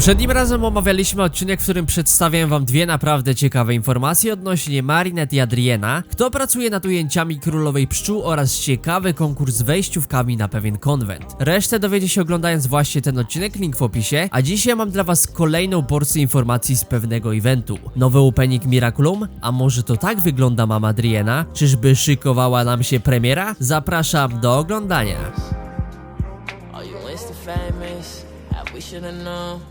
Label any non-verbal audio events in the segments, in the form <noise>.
Poprzednim razem omawialiśmy odcinek, w którym przedstawiałem wam dwie naprawdę ciekawe informacje odnośnie Marinette i Adriena, kto pracuje nad ujęciami Królowej Pszczół oraz ciekawy konkurs z wejściówkami na pewien konwent. Resztę dowiecie się oglądając właśnie ten odcinek, link w opisie, a dzisiaj mam dla was kolejną porcję informacji z pewnego eventu. Nowy opening Miraculum? A może to tak wygląda mama Adriena? Czyżby szykowała nam się premiera? Zapraszam do oglądania.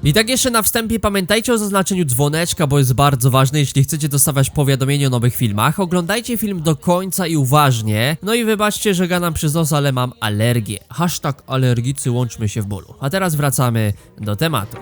I tak jeszcze na wstępie pamiętajcie o zaznaczeniu dzwoneczka, bo jest bardzo ważne, jeśli chcecie dostawać powiadomienie o nowych filmach. Oglądajcie film do końca i uważnie. No i wybaczcie, że gadam przez nos, ale mam alergię. Hashtag alergicy, łączmy się w bólu. A teraz wracamy do tematu.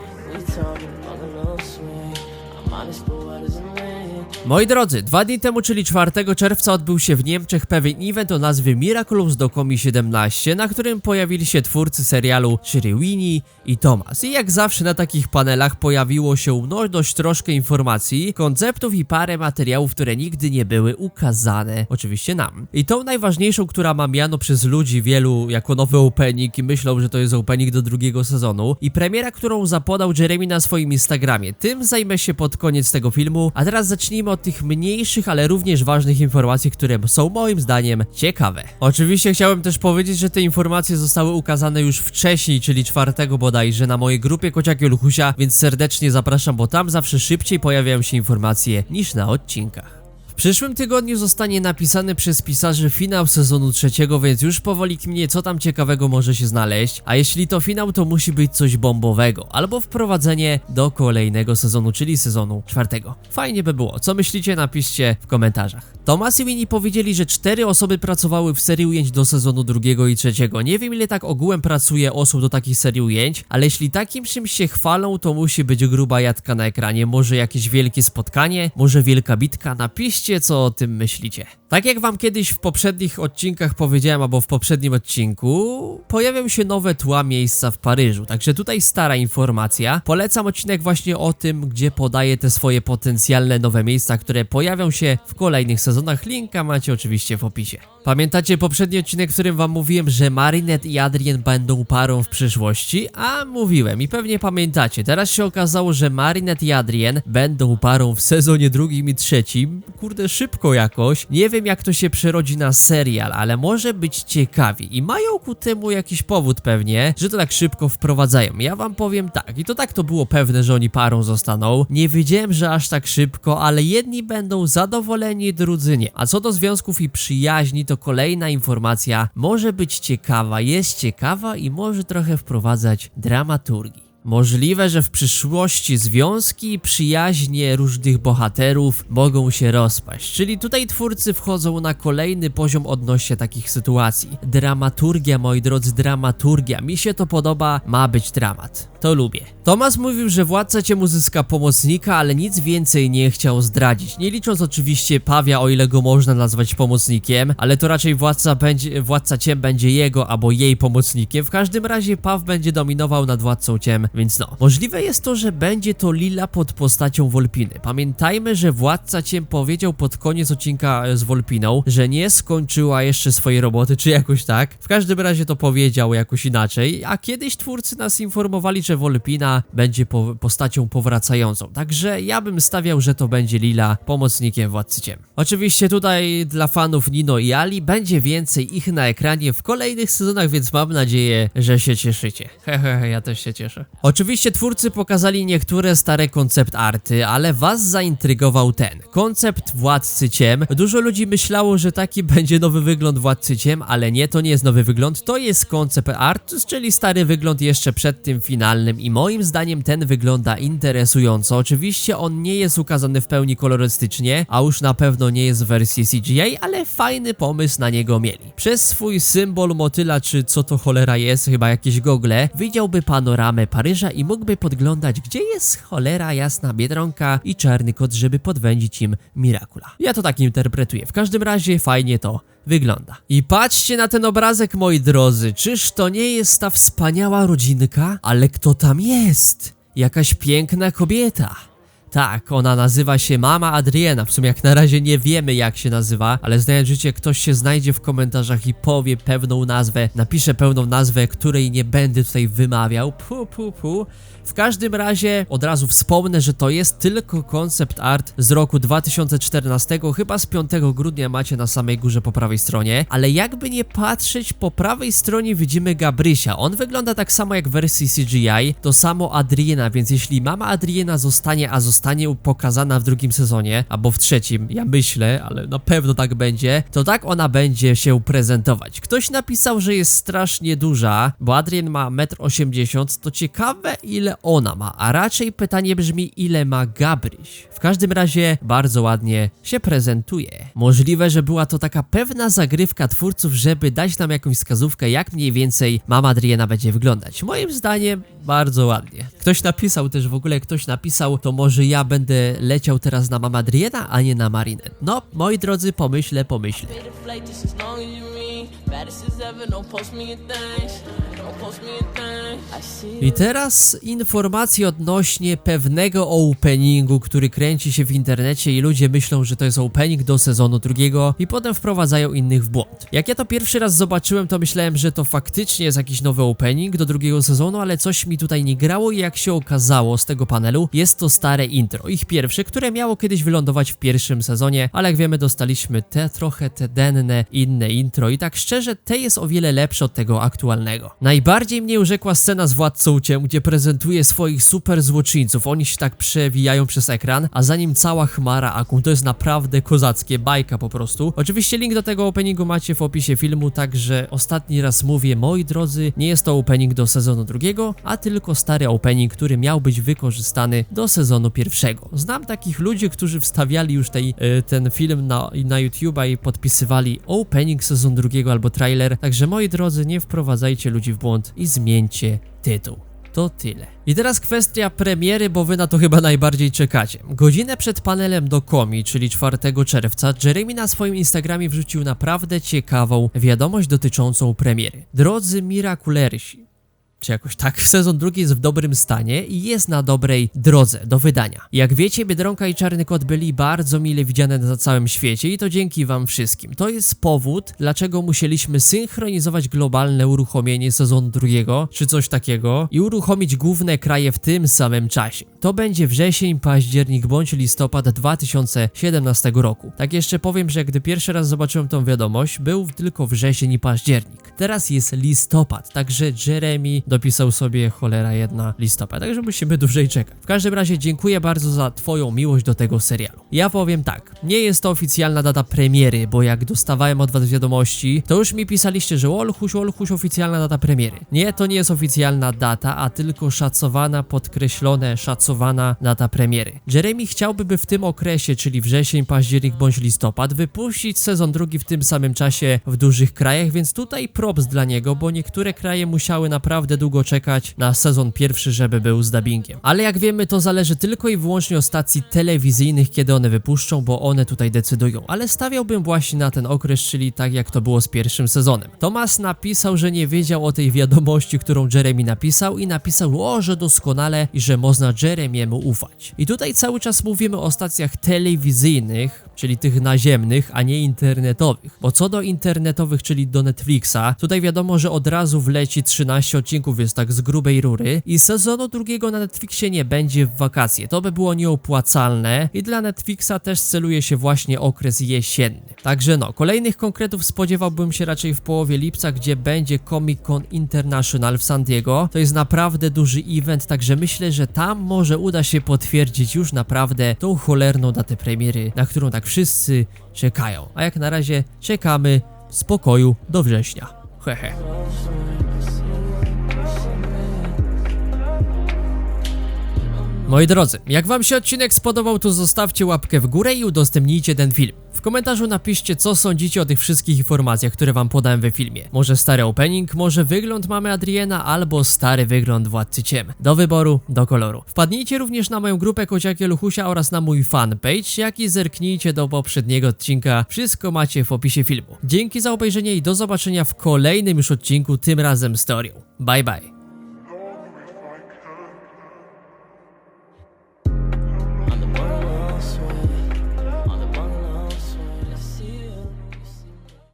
Moi drodzy, dwa dni temu, czyli 4 czerwca odbył się w Niemczech pewien event o nazwie Miraculous do Komi 17, na którym pojawili się twórcy serialu, czyli Winnie i Thomas. I jak zawsze na takich panelach pojawiło się no dość troszkę informacji, konceptów i parę materiałów, które nigdy nie były ukazane, oczywiście nam. I tą najważniejszą, która ma miano przez ludzi wielu jako nowy opening i myślą, że to jest opening do drugiego sezonu i premiera, którą zapodał Jeremy na swoim Instagramie. Tym zajmę się pod koniec tego filmu, a teraz zacznijmy od tych mniejszych, ale również ważnych informacji, które są moim zdaniem ciekawe. Oczywiście chciałem też powiedzieć, że te informacje zostały ukazane już wcześniej, czyli 4 bodajże na mojej grupie Kociaki Olchusia, więc serdecznie zapraszam, bo tam zawsze szybciej pojawiają się informacje niż na odcinkach. Przyszłym tygodniu zostanie napisany przez pisarzy finał sezonu trzeciego, więc już powoli kminie co tam ciekawego może się znaleźć, a jeśli to finał, to musi być coś bombowego, albo wprowadzenie do kolejnego sezonu, czyli sezonu czwartego. Fajnie by było, co myślicie napiszcie w komentarzach. Thomas i Winnie powiedzieli, że cztery osoby pracowały w serii ujęć do sezonu drugiego i trzeciego. Nie wiem ile tak ogółem pracuje osób do takich serii ujęć, ale jeśli takim czymś się chwalą, to musi być gruba jadka na ekranie. Może jakieś wielkie spotkanie, może wielka bitka. Napiszcie co o tym myślicie. Tak jak wam kiedyś w poprzednich odcinkach powiedziałem, albo w poprzednim odcinku, pojawią się nowe tła miejsca w Paryżu. Także tutaj stara informacja. Polecam odcinek właśnie o tym, gdzie podaję te swoje potencjalne nowe miejsca, które pojawią się w kolejnych sezonach. Linka macie oczywiście w opisie. Pamiętacie poprzedni odcinek, w którym wam mówiłem, że Marinette i Adrien będą parą w przyszłości? A mówiłem i pewnie pamiętacie. Teraz się okazało, że Marinette i Adrien będą parą w sezonie drugim i trzecim. Kurde, szybko jakoś. Nie wiem jak to się przerodzi na serial, ale może być ciekawi. I mają ku temu jakiś powód pewnie, że to tak szybko wprowadzają. Ja wam powiem tak, i to tak to było pewne, że oni parą zostaną. Nie wiedziałem, że aż tak szybko, ale jedni będą zadowoleni, drudzy nie. A co do związków i przyjaźni, to kolejna informacja może być ciekawa, jest ciekawa i może trochę wprowadzać dramaturgii. Możliwe, że w przyszłości związki i przyjaźnie różnych bohaterów mogą się rozpaść. Czyli tutaj twórcy wchodzą na kolejny poziom odnośnie takich sytuacji. Dramaturgia, moi drodzy, dramaturgia. Mi się to podoba, ma być dramat. To lubię. Tomas mówił, że władca cię uzyska pomocnika, ale nic więcej nie chciał zdradzić. Nie licząc oczywiście Pawia, o ile go można nazwać pomocnikiem, ale to raczej władca, będzie, władca ciem będzie jego albo jej pomocnikiem. W każdym razie Paw będzie dominował nad władcą ciem, więc no. Możliwe jest to, że będzie to Lila pod postacią Wolpiny. Pamiętajmy, że władca ciem powiedział pod koniec odcinka z Wolpiną, że nie skończyła jeszcze swojej roboty, czy jakoś tak. W każdym razie to powiedział jakoś inaczej, a kiedyś twórcy nas informowali, że Wolpina będzie po postacią powracającą. Także ja bym stawiał, że to będzie Lila pomocnikiem władcy ciem. Oczywiście tutaj dla fanów Nino i Ali będzie więcej ich na ekranie w kolejnych sezonach, więc mam nadzieję, że się cieszycie. <laughs> Hehehe, ja też się cieszę. Oczywiście twórcy pokazali niektóre stare koncept arty, ale was zaintrygował ten. Koncept Władcy Ciem. Dużo ludzi myślało, że taki <laughs> będzie nowy wygląd Władcy Ciem, ale nie, to nie jest nowy wygląd, to jest koncept art, czyli stary wygląd jeszcze przed tym finalnym i moim zdaniem ten wygląda interesująco. Oczywiście on nie jest ukazany w pełni kolorystycznie, a już na pewno nie jest w wersji CGI, ale fajny pomysł na niego mieli. Przez swój symbol motyla, czy co to cholera jest, chyba jakieś gogle, widziałby panoramę Paryża i mógłby podglądać, gdzie jest cholera jasna Biedronka i czarny kot, żeby podwędzić im Miracula. Ja to tak interpretuję. W każdym razie fajnie to wygląda. I patrzcie na ten obrazek, moi drodzy. Czyż to nie jest ta wspaniała rodzinka? Ale kto tam jest? Jakaś piękna kobieta. Tak, ona nazywa się Mama Adriena. W sumie jak na razie nie wiemy jak się nazywa, ale znając życie, ktoś się znajdzie w komentarzach i powie pewną nazwę, napisze pełną nazwę, której nie będę tutaj wymawiał. Pu, pu, pu. W każdym razie od razu wspomnę, że to jest tylko koncept art z roku 2014, chyba z 5 grudnia macie na samej górze po prawej stronie, ale jakby nie patrzeć, po prawej stronie widzimy Gabrysia. On wygląda tak samo jak w wersji CGI, to samo Adriena, więc jeśli mama Adriena zostanie, a zostanie pokazana w drugim sezonie, albo w trzecim, ja myślę, ale na pewno tak będzie, to tak ona będzie się prezentować. Ktoś napisał, że jest strasznie duża, bo Adrien ma 1,80 m, to ciekawe ile ona ma, a raczej pytanie brzmi ile ma Gabryś. W każdym razie bardzo ładnie się prezentuje. Możliwe, że była to taka pewna zagrywka twórców, żeby dać nam jakąś wskazówkę, jak mniej więcej mama Adriena będzie wyglądać. Moim zdaniem bardzo ładnie. Ktoś napisał też w ogóle, ktoś napisał, to może ja będę leciał teraz na mama Adriena, a nie na Marinę. No, moi drodzy, pomyślę, pomyślę. I teraz informacje odnośnie pewnego openingu, który kręci się w internecie i ludzie myślą, że to jest opening do sezonu drugiego i potem wprowadzają innych w błąd. Jak ja to pierwszy raz zobaczyłem, to myślałem, że to faktycznie jest jakiś nowy opening do drugiego sezonu, ale coś mi tutaj nie grało i jak się okazało z tego panelu, jest to stare intro, ich pierwsze, które miało kiedyś wylądować w pierwszym sezonie, ale jak wiemy dostaliśmy te trochę te denne inne intro i tak szczerze, te jest o wiele lepsze od tego aktualnego. Najbardziej mnie urzekła scena z Władcą Ciem, gdzie prezentuje swoich super złoczyńców. Oni się tak przewijają przez ekran, a za nim cała chmara akun. To jest naprawdę kozackie, bajka po prostu. Oczywiście link do tego openingu macie w opisie filmu, także ostatni raz mówię, moi drodzy, nie jest to opening do sezonu drugiego, a tylko stary opening, który miał być wykorzystany do sezonu pierwszego. Znam takich ludzi, którzy wstawiali już tej, y, ten film na, na YouTube'a i podpisywali opening sezonu drugiego albo trailer, także moi drodzy, nie wprowadzajcie ludzi w błąd i zmieńcie tytuł. To tyle. I teraz kwestia premiery, bo wy na to chyba najbardziej czekacie. Godzinę przed panelem do Komi, czyli 4 czerwca, Jeremy na swoim Instagramie wrzucił naprawdę ciekawą wiadomość dotyczącą premiery. Drodzy Miraculersi, czy jakoś tak, <laughs> sezon drugi jest w dobrym stanie i jest na dobrej drodze do wydania. Jak wiecie, Biedronka i Czarny Kot byli bardzo mile widziane na całym świecie i to dzięki wam wszystkim. To jest powód, dlaczego musieliśmy synchronizować globalne uruchomienie sezonu drugiego, czy coś takiego, i uruchomić główne kraje w tym samym czasie. To będzie wrzesień, październik bądź listopad 2017 roku. Tak jeszcze powiem, że gdy pierwszy raz zobaczyłem tą wiadomość, był tylko wrzesień i październik. Teraz jest listopad, także Jeremy dopisał sobie cholera jedna listopad, także musimy dłużej czekać. W każdym razie dziękuję bardzo za twoją miłość do tego serialu. Ja powiem tak, nie jest to oficjalna data premiery, bo jak dostawałem od was wiadomości, to już mi pisaliście, że Olchuś, Olchuś, oficjalna data premiery. Nie, to nie jest oficjalna data, a tylko szacowana, podkreślone, szacowana data premiery. Jeremy chciałby by w tym okresie, czyli wrzesień, październik bądź listopad, wypuścić sezon drugi w tym samym czasie w dużych krajach, więc tutaj props dla niego, bo niektóre kraje musiały naprawdę długo czekać na sezon pierwszy, żeby był z dubbingiem. Ale jak wiemy, to zależy tylko i wyłącznie od stacji telewizyjnych, kiedy one wypuszczą, bo one tutaj decydują. Ale stawiałbym właśnie na ten okres, czyli tak jak to było z pierwszym sezonem. Tomas napisał, że nie wiedział o tej wiadomości, którą Jeremy napisał i napisał, o, że doskonale i że można Jeremiemu ufać. I tutaj cały czas mówimy o stacjach telewizyjnych, czyli tych naziemnych, a nie internetowych. Bo co do internetowych, czyli do Netflixa, tutaj wiadomo, że od razu wleci 13 odcinków, jest tak z grubej rury i sezonu drugiego na Netflixie nie będzie w wakacje. To by było nieopłacalne i dla Netflixa też celuje się właśnie okres jesienny. Także no, kolejnych konkretów spodziewałbym się raczej w połowie lipca, gdzie będzie Comic Con International w San Diego. To jest naprawdę duży event, także myślę, że tam może uda się potwierdzić już naprawdę tą cholerną datę premiery, na którą tak wszyscy czekają. A jak na razie czekamy w spokoju do września. Hehe. Moi drodzy, jak wam się odcinek spodobał, to zostawcie łapkę w górę i udostępnijcie ten film. W komentarzu napiszcie, co sądzicie o tych wszystkich informacjach, które wam podałem we filmie. Może stary opening, może wygląd mamy Adriena, albo stary wygląd Władcy Ciem. Do wyboru, do koloru. Wpadnijcie również na moją grupę Kociakie Luchusia oraz na mój fanpage, jak i zerknijcie do poprzedniego odcinka. Wszystko macie w opisie filmu. Dzięki za obejrzenie i do zobaczenia w kolejnym już odcinku, tym razem z. Bye bye.